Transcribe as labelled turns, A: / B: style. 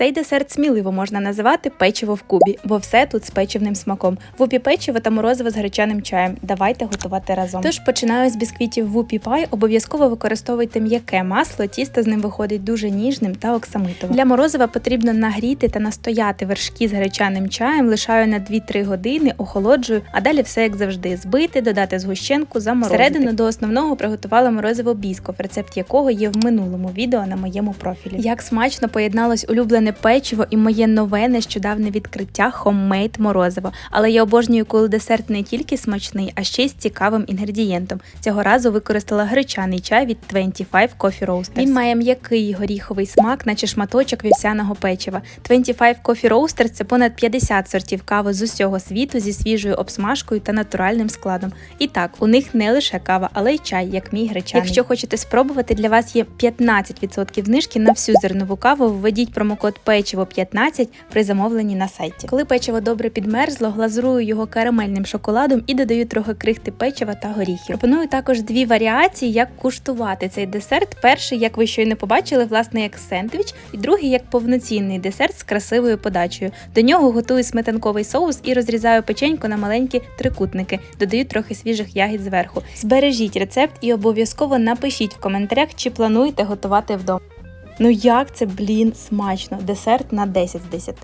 A: Цей десерт сміливо можна називати печиво в кубі, бо все тут з печивним смаком. Вупі печиво та морозиво з гречаним чаєм. Давайте готувати разом. Тож починаю з бісквітів вупі пай. Обов'язково використовуйте м'яке масло. Тісто з ним виходить дуже ніжним та оксамитовим. Для морозива потрібно нагріти та настояти вершки з гречаним чаєм. Лишаю на 2-3 години, охолоджую, а далі все як завжди. Збити, додати згущенку, заморозити. Всередину до основного приготувала морозиво бісков, рецепт якого є в минулому відео на моєму профілі. Як смачно поєдналось улюблене печиво і моє нове нещодавне відкриття хоммейд морозиво. Але я обожнюю, коли десерт не тільки смачний, а ще й з цікавим інгредієнтом. Цього разу використала гречаний чай від 25 Coffee Roasters. Він має м'який горіховий смак, наче шматочок вівсяного печива. 25 Coffee Roasters – це понад 50 сортів кави з усього світу зі свіжою обсмажкою та натуральним складом. І так, у них не лише кава, але й чай, як мій гречаний. Якщо хочете спробувати, для вас є 15% знижки на всю зернову каву. Введіть промокод печиво 15 при замовленні на сайті. Коли печиво добре підмерзло, глазурую його карамельним шоколадом і додаю трохи крихти печива та горіхів. Пропоную також дві варіації, як куштувати цей десерт. Перший, як ви щойно побачили, власне, як сендвіч, і другий як повноцінний десерт з красивою подачею. До нього готую сметанковий соус і розрізаю печенько на маленькі трикутники. Додаю трохи свіжих ягід зверху. Збережіть рецепт і обов'язково напишіть в коментарях, чи плануєте готувати вдома. Ну як це, блін, смачно! Десерт на 10 з 10.